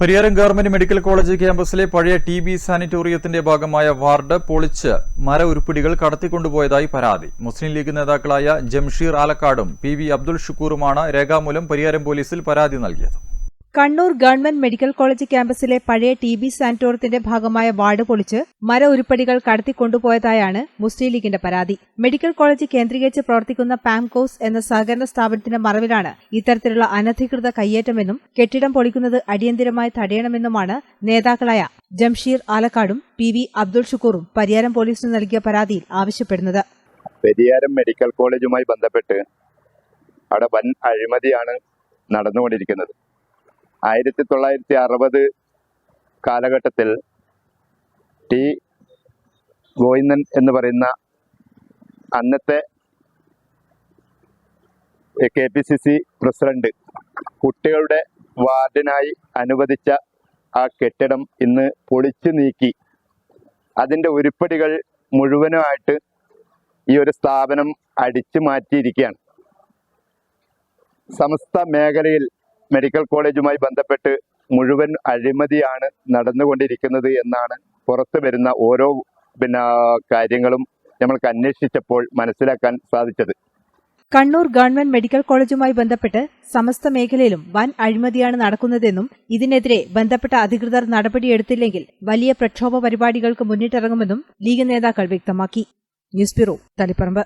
Pariyaram government medical college ക്യാമ്പസിലെ പഴയ T B സാനിറ്റോറിയത്തിന്റെ ഭാഗമായ വാർഡ് പൊളിച്ച് മര ഉരുപ്പിടികൾ കടത്തിക്കൊണ്ടുപോയതായി പരാതി. മുസ്ലിം ലീഗ് നേതാക്കളായ ജംഷീർ ആലക്കാടും പി വി അബ്ദുൾ ഷുക്കൂറുമാണ് രേഖാമൂലം പരിയാരം പോലീസിൽ പരാതി നൽകിയത്. കണ്ണൂർ ഗവൺമെന്റ് മെഡിക്കൽ കോളേജ് ക്യാമ്പസിലെ പഴയ ടി ബി സാനിറ്റോറിയത്തിന്റെ ഭാഗമായ വാർഡ് പൊളിച്ച് മര ഉരുപ്പടികൾ കടത്തിക്കൊണ്ടുപോയതായാണ് മുസ്ലിം ലീഗിന്റെ പരാതി. മെഡിക്കൽ കോളേജ് കേന്ദ്രീകരിച്ച് പ്രവർത്തിക്കുന്ന പാംകോസ് എന്ന സഹകരണ സ്ഥാപനത്തിന്റെ മറവിലാണ് ഇത്തരത്തിലുള്ള അനധികൃത കയ്യേറ്റമെന്നും കെട്ടിടം പൊളിക്കുന്നത് അടിയന്തിരമായി തടയണമെന്നുമാണ് നേതാക്കളായ ജംഷീർ ആലക്കാടും പി വി അബ്ദുൾ ഷുക്കൂറും പരിയാരം പോലീസിന് നൽകിയ പരാതിയിൽ ആവശ്യപ്പെടുന്നത്. പെരിയാരം മെഡിക്കൽ കോളേജുമായി ബന്ധപ്പെട്ട് അവിടെ വൻ അഴിമതിയാണ് നടന്നുകൊണ്ടിരിക്കുന്നത്. ആയിരത്തി തൊള്ളായിരത്തി അറുപത് കാലഘട്ടത്തിൽ ടി ഗോയിന്ദൻ എന്ന് പറയുന്ന അന്നത്തെ K P C C president കുട്ടികളുടെ വാർഡിനായി അനുവദിച്ച ആ കെട്ടിടം ഇന്ന് പൊളിച്ചു നീക്കി. അതിന്റെ ഉരുപ്പടികൾ മുഴുവനുമായിട്ട് ഈ ഒരു സ്ഥാപനം അടിച്ചു മാറ്റിയിരിക്കുകയാണ്. സമസ്ത മേഖലയിൽ മെഡിക്കൽ കോളേജുമായി ബന്ധപ്പെട്ട് മുഴുവൻ അഴിമതിയാണ് നടന്നുകൊണ്ടിരിക്കുന്നത് എന്നാണ് പുറത്തു വരുന്ന ഓരോ പിന്നെ കാര്യങ്ങളും നമ്മൾക്ക് അന്വേഷിച്ചപ്പോൾ മനസ്സിലാക്കാൻ സാധിച്ചത്. കണ്ണൂർ ഗവൺമെന്റ് മെഡിക്കൽ കോളേജുമായി ബന്ധപ്പെട്ട് സമസ്ത മേഖലയിലും വൻ അഴിമതിയാണ് നടക്കുന്നതെന്നും ഇതിനെതിരെ ബന്ധപ്പെട്ട അധികൃതർ നടപടിയെടുത്തില്ലെങ്കിൽ വലിയ പ്രക്ഷോഭ പരിപാടികൾക്ക് മുന്നിട്ടിറങ്ങുമെന്നും ലീഗ് നേതാക്കൾ വ്യക്തമാക്കി. News bureau Taliparamba.